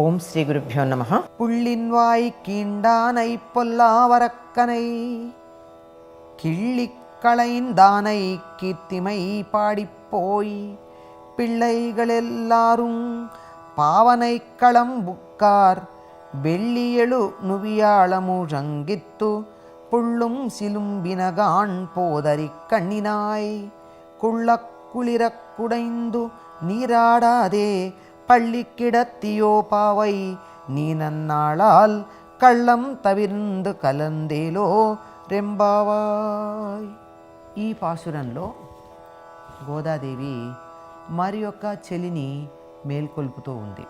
ஓம் ஸ்ரீ குருப்பியோ நம புள்ளின்வாய் கீண்டானை பொல்லாவரக்கனை கிள்ளிக்களைந்தானை கீர்த்திமை பாடிப்போய் பிள்ளைகளெல்லாரும் பாவனை களம் களம்புக்கார் வெள்ளியெழு நுவியாளமுழங்கித்து புள்ளும் சிலும்பினகான் போதறி கண்ணினாய் குள்ளக் குளிரக் குடைந்து நீராடாதே பள்ளி கிடத்தியோ பாவை நீ நன்னாளால் కళ్ళం తవిర్ందు కలందేలో రెంబావాయ్ ఈ పాసురంలో గోదాదేవి మరి యొక్క చెలిని మేల్కొల్పుతూ ఉంది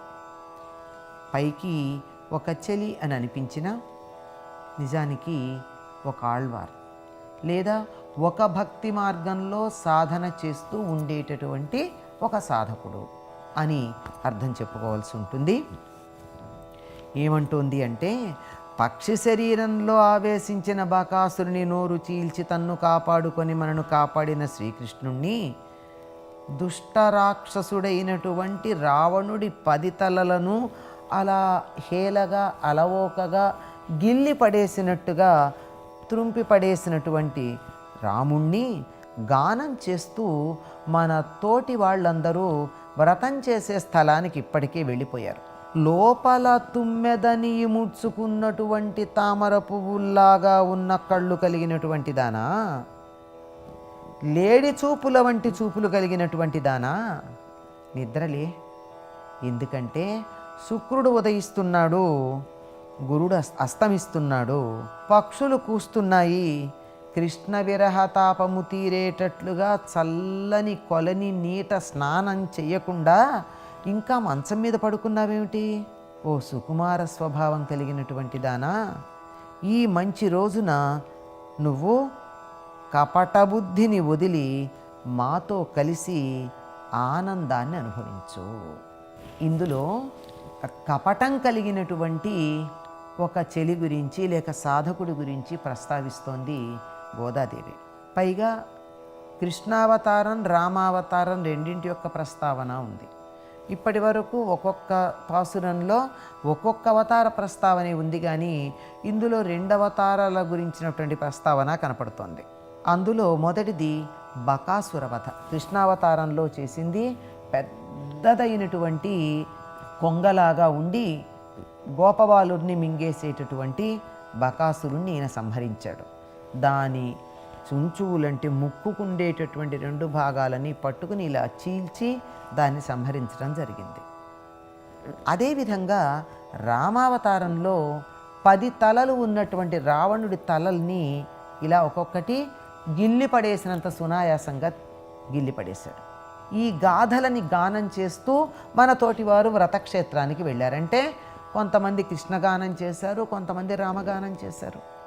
పైకి ఒక చెలి అని అనిపించిన నిజానికి ఒక ఆళ్వార్ లేదా ఒక భక్తి మార్గంలో సాధన చేస్తూ ఉండేటటువంటి ఒక సాధకుడు అని అర్థం చెప్పుకోవాల్సి ఉంటుంది. ఏమంటోంది అంటే పక్షి శరీరంలో ఆవేశించిన బకాసురుని నోరు చీల్చి తన్ను కాపాడుకొని మనను కాపాడిన శ్రీకృష్ణుణ్ణి దుష్టరాక్షసుడైనటువంటి రావణుడి పది తలలను అలా హేలగా అలవోకగా గిల్లి పడేసినట్టుగా త్రుంపి పడేసినటువంటి రాముణ్ణి గానం చేస్తూ మన తోటి వాళ్ళందరూ వ్రతం చేసే స్థలానికి ఇప్పటికే వెళ్ళిపోయారు. లోపల తుమ్మెదని ముడుచుకున్నటువంటి తామర పువ్వుల్లాగా ఉన్న కళ్ళు కలిగినటువంటి దానా? లేడి చూపుల వంటి చూపులు కలిగినటువంటి దానా? నిద్రలే. ఎందుకంటే శుక్రుడు ఉదయిస్తున్నాడు గురుడు అస్తమిస్తున్నాడు పక్షులు కూస్తున్నాయి కృష్ణ విరహ తాపము తీరేటట్లుగా చల్లని కొలని నీట స్నానం చేయకుండా ఇంకా మంచం మీద పడుకున్నావేమిటి? ఓ సుకుమార స్వభావం కలిగినటువంటి దానా? ఈ మంచి రోజున నువ్వు కపటబుద్ధిని వదిలి మాతో కలిసి ఆనందాన్ని అనుభవించు. ఇందులో కపటం కలిగినటువంటి ఒక చెలి గురించి లేక సాధకుడి గురించి ప్రస్తావిస్తోంది గోదాదేవి పైగా కృష్ణావతారం రామావతారం రెండింటి యొక్క ప్రస్తావన ఉంది. ఇప్పటి వరకు ఒక్కొక్క పాసురంలో ఒక్కొక్క అవతార ప్రస్తావన ఉంది కానీ ఇందులో రెండవతారాల గురించినటువంటి ప్రస్తావన కనపడుతోంది. అందులో మొదటిది బకాసురవధ కృష్ణావతారంలో చేసింది పెద్దదైనటువంటి కొంగలాగా ఉండి గోపబాలుడిని మింగేసేటటువంటి బకాసురుణ్ణి ఈయన సంహరించాడు. దాని చుంచువులంటే ముక్కుకుండేటటువంటి రెండు భాగాలని పట్టుకుని ఇలా చీల్చి దాన్ని సంహరించడం జరిగింది. అదేవిధంగా రామావతారంలో పది తలలు ఉన్నటువంటి రావణుడి తలల్ని ఇలా ఒక్కొక్కటి గిల్లి పడేసినంత సునాయాసంగా గిల్లి పడేశాడు. ఈ గాథలని గానం చేస్తూ మన తోటివారు వ్రతక్షేత్రానికి వెళ్ళారంటే కొంతమంది కృష్ణగానం చేశారు కొంతమంది రామగానం చేశారు.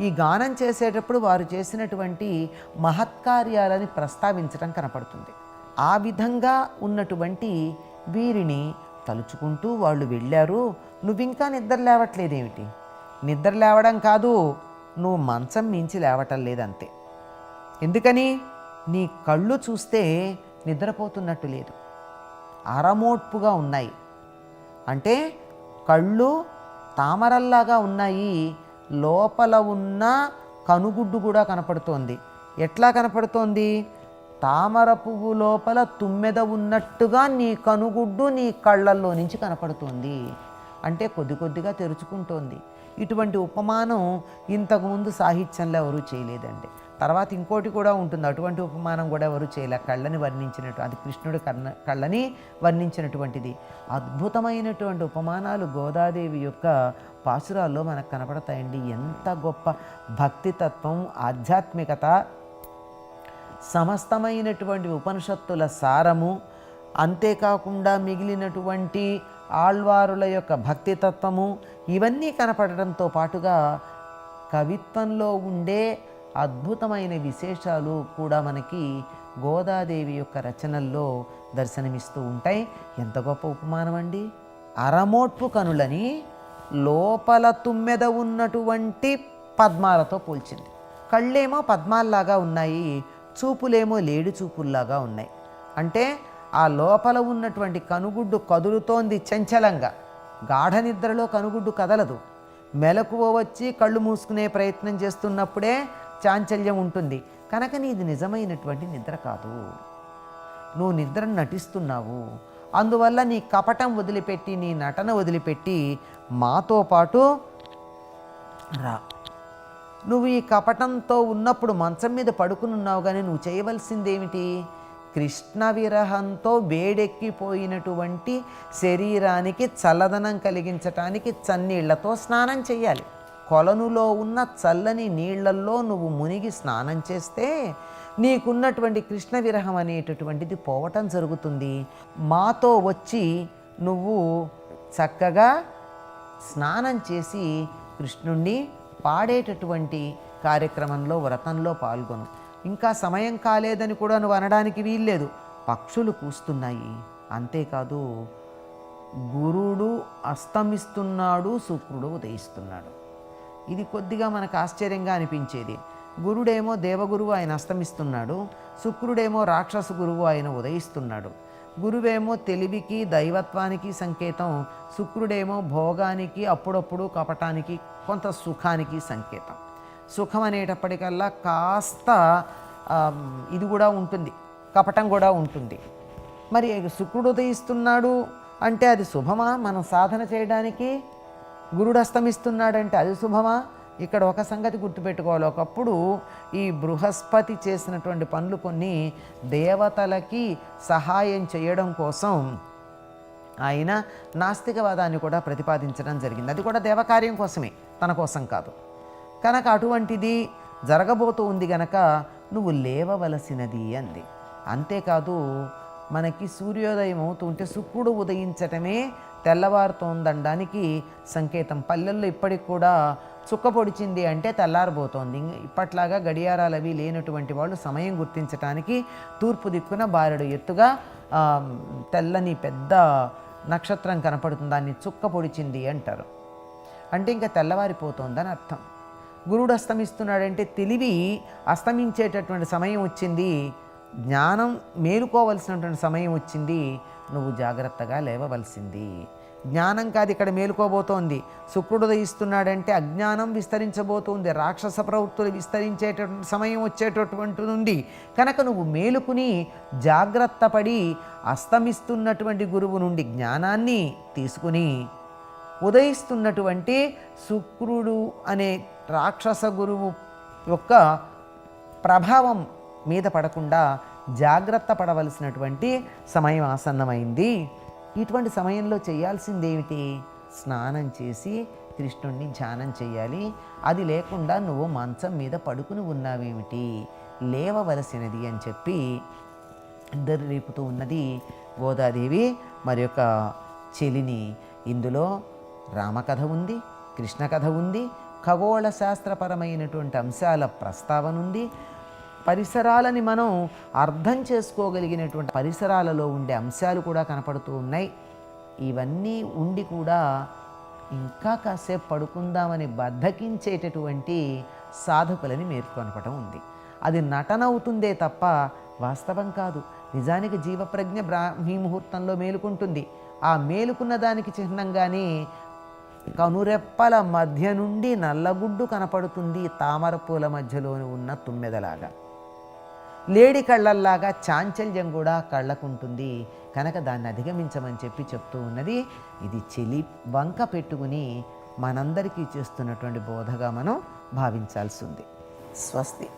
ఈ గానం చేసేటప్పుడు వారు చేసినటువంటి మహత్కార్యాలని ప్రస్తావించడం కనపడుతుంది. ఆ విధంగా ఉన్నటువంటి వీరిని తలుచుకుంటూ వాళ్ళు వెళ్ళారు. నువ్వింకా నిద్ర లేవట్లేదేమిటి? నిద్ర లేవడం కాదు నువ్వు మంచం మించి లేవటం లేదంతే. ఎందుకని? నీ కళ్ళు చూస్తే నిద్రపోతున్నట్టు లేదు. అరమోట్పుగా ఉన్నాయి. అంటే కళ్ళు తామరల్లాగా ఉన్నాయి. లోపల ఉన్న కనుగుడ్డు కూడా కనపడుతోంది. ఎట్లా కనపడుతోంది? తామర పువ్వు లోపల తుమ్మెద ఉన్నట్టుగా నీ కనుగుడ్డు నీ కళ్ళల్లో నుంచి కనపడుతోంది. అంటే కొద్ది కొద్దిగా తెరుచుకుంటోంది. ఇటువంటి ఉపమానం ఇంతకుముందు సాహిత్యంలో ఎవరూ చేయలేదండి. తర్వాత ఇంకోటి కూడా ఉంటుంది. అటువంటి ఉపమానం కూడా ఎవరు చేయలే. కళ్ళని వర్ణించినట్టు అది కృష్ణుడు కన్న కళ్ళని వర్ణించినటువంటిది. అద్భుతమైనటువంటి ఉపమానాలు గోదాదేవి యొక్క పాసురాల్లో మనకు కనపడతాయండి. ఎంత గొప్ప భక్తితత్వం ఆధ్యాత్మికత సమస్తమైనటువంటి ఉపనిషత్తుల సారము అంతేకాకుండా మిగిలినటువంటి ఆళ్వారుల యొక్క భక్తితత్వము ఇవన్నీ కనపడటంతో పాటుగా కవిత్వంలో ఉండే అద్భుతమైన విశేషాలు కూడా మనకి గోదాదేవి యొక్క రచనల్లో దర్శనమిస్తూ ఉంటాయి. ఎంత గొప్ప ఉపమానం అండి. అరమోట్పు కనులని లోపల తుమ్మెద ఉన్నటువంటి పద్మాలతో పోల్చింది. కళ్ళేమో పద్మాల్లాగా ఉన్నాయి చూపులేమో లేడి చూపుల్లాగా ఉన్నాయి. అంటే ఆ లోపల ఉన్నటువంటి కనుగుడ్డు కదులుతోంది చంచలంగా. గాఢ నిద్రలో కనుగుడ్డు కదలదు. మెలకువ వచ్చి కళ్ళు మూసుకునే ప్రయత్నం చేస్తున్నప్పుడే చాంచల్యం ఉంటుంది. కనుక నీది నిజమైనటువంటి నిద్ర కాదు. నువ్వు నిద్రను నటిస్తున్నావు. అందువల్ల నీ కపటం వదిలిపెట్టి నీ నటన వదిలిపెట్టి మాతో పాటు రా. నువ్వు ఈ కపటంతో ఉన్నప్పుడు మంచం మీద పడుకుని ఉన్నావు కానీ నువ్వు చేయవలసిందేమిటి? కృష్ణ విరహంతో వేడెక్కిపోయినటువంటి శరీరానికి చల్లదనం కలిగించటానికి చన్నీళ్ళతో స్నానం చేయాలి. కొలనులో ఉన్న చల్లని నీళ్ళల్లో నువ్వు మునిగి స్నానం చేస్తే నీకున్నటువంటి కృష్ణ విరహం అనేటటువంటిది పోవటం జరుగుతుంది. మాతో వచ్చి నువ్వు చక్కగా స్నానం చేసి కృష్ణుణ్ణి పాడేటటువంటి కార్యక్రమంలో వ్రతంలో పాల్గొను. ఇంకా సమయం కాలేదని కూడా నువ్వు అనడానికి వీల్లేదు. పక్షులు కూస్తున్నాయి. అంతేకాదు గురుడు అస్తమిస్తున్నాడు శుక్రుడు ఉదయిస్తున్నాడు. ఇది కొద్దిగా మనకు ఆశ్చర్యంగా అనిపించేది. గురుడేమో దేవగురువు ఆయన అస్తమిస్తున్నాడు. శుక్రుడేమో రాక్షస గురువు ఆయన ఉదయిస్తున్నాడు. గురువేమో తెలివికి దైవత్వానికి సంకేతం. శుక్రుడేమో భోగానికి అప్పుడప్పుడు కపటానికి కొంత సుఖానికి సంకేతం. సుఖం అనేటప్పటికల్లా కాస్త ఇది కూడా ఉంటుంది. కపటం కూడా ఉంటుంది. మరి శుక్రుడు ఉదయిస్తున్నాడు అంటే అది శుభమా? మనం సాధన చేయడానికి గురుడు అస్తమిస్తున్నాడంటే అది శుభమా? ఇక్కడ ఒక సంగతి గుర్తుపెట్టుకోవాలి. ఒకప్పుడు ఈ బృహస్పతి చేసినటువంటి పనులు కొన్ని దేవతలకి సహాయం చేయడం కోసం ఆయన నాస్తికవాదాన్ని కూడా ప్రతిపాదించడం జరిగింది. అది కూడా దేవకార్యం కోసమే తన కోసం కాదు. కనుక అటువంటిది జరగబోతూ ఉంది గనక నువ్వు లేవవలసినది అంది. అంతేకాదు మనకి సూర్యోదయం అవుతుంటే శుక్రుడు ఉదయించటమే తెల్లవారుతోందనడానికి సంకేతం. పల్లెల్లో ఇప్పటికి కూడా చుక్క పొడిచింది అంటే తెల్లారిపోతోంది ఇప్పట్లాగా గడియారాలు అవి లేనటువంటి వాళ్ళు సమయం గుర్తించటానికి తూర్పు దిక్కున బారెడు ఎత్తుగా తెల్లని పెద్ద నక్షత్రం కనపడుతుంది. దాన్ని చుక్క పొడిచింది అంటారు. అంటే ఇంకా తెల్లవారిపోతోందని అర్థం. గురుడు అస్తమిస్తున్నాడంటే తెలివి అస్తమించేటటువంటి సమయం వచ్చింది. జ్ఞానం మేలుకోవలసినటువంటి సమయం వచ్చింది నువ్వు జాగ్రత్తగా లేవవలసింది. జ్ఞానం కాదు ఇక్కడ మేలుకోబోతోంది. శుక్రుడు ఉదయిస్తున్నాడంటే అజ్ఞానం విస్తరించబోతోంది రాక్షస ప్రవృత్తులు విస్తరించేటటువంటి సమయం వచ్చేటటువంటి నుండి కనుక నువ్వు మేలుకుని జాగ్రత్త పడి అస్తమిస్తున్నటువంటి గురువు నుండి జ్ఞానాన్ని తీసుకుని ఉదయిస్తున్నటువంటి శుక్రుడు అనే రాక్షస గురువు యొక్క ప్రభావం మీద పడకుండా జాగ్రత్త పడవలసినటువంటి సమయం ఆసన్నమైంది. ఇటువంటి సమయంలో చేయాల్సిందేమిటి? స్నానం చేసి కృష్ణుణ్ణి ధ్యానం చేయాలి. అది లేకుండా నువ్వు మంచం మీద పడుకుని ఉన్నావేమిటి? లేవవలసినది అని చెప్పి ఇద్దరు రేపుతూ ఉన్నది గోదాదేవి. మరి యొక్క చెలిని ఇందులో రామకథ ఉంది కృష్ణ కథ ఉంది ఖగోళ శాస్త్రపరమైనటువంటి అంశాల ప్రస్తావన ఉంది. పరిసరాలని మనం అర్థం చేసుకోగలిగినటువంటి పరిసరాలలో ఉండే అంశాలు కూడా కనపడుతూ ఉన్నాయి. ఇవన్నీ ఉండి కూడా ఇంకా కాసేపు పడుకుందామని బద్ధకించేటటువంటి సాధకులని మేర్కొనపటం ఉంది. అది నటన అవుతుందే తప్ప వాస్తవం కాదు. నిజానికి జీవప్రజ్ఞ బ్రాహ్మీ ముహూర్తంలో మేలుకుంటుంది. ఆ మేలుకున్న దానికి చిహ్నంగానే కనురెప్పల మధ్య నుండి నల్లగుడ్డు కనపడుతుంది. తామర పూల మధ్యలోని ఉన్న తుమ్మెదలాగా. లేడి కళ్ళల్లాగా చాంచల్యం కూడా కళ్ళకుంటుంది. కనుక దాన్ని అధిగమించమని చెప్పి చెప్తూ ఉన్నది. ఇది చెలి వంక పెట్టుకుని మనందరికీ చేస్తున్నటువంటి బోధగా మనం భావించాల్సి ఉంది స్వస్తి.